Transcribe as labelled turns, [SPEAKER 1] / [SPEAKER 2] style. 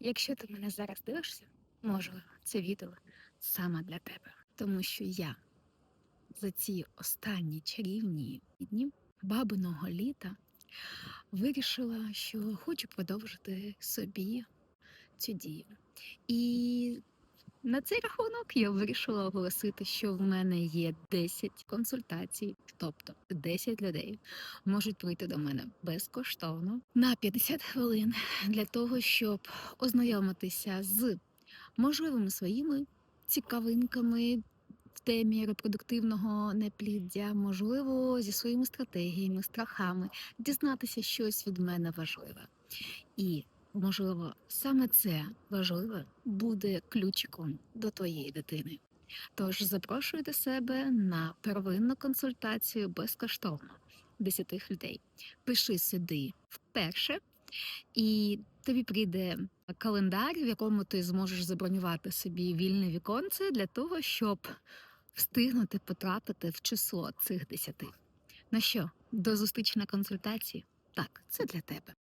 [SPEAKER 1] Якщо ти мене зараз дивишся, можливо, це відео саме для тебе, тому що я за ці останні чарівні дні бабиного літа вирішила, що хочу продовжити собі цю дію. І на цей рахунок я вирішила оголосити, що в мене є 10 консультацій, тобто 10 людей можуть прийти до мене безкоштовно на 50 хвилин для того, щоб ознайомитися з можливими своїми цікавинками в темі репродуктивного непліддя, можливо, зі своїми стратегіями, страхами, дізнатися щось від мене важливе. І можливо, саме це важливе буде ключиком до твоєї дитини. Тож запрошую до себе на первинну консультацію безкоштовно 10 людей. Пиши сюди вперше, і тобі прийде календар, в якому ти зможеш забронювати собі вільне віконце для того, щоб встигнути потрапити в число цих 10. Ну що, до зустрічі на консультації? Так, це для тебе.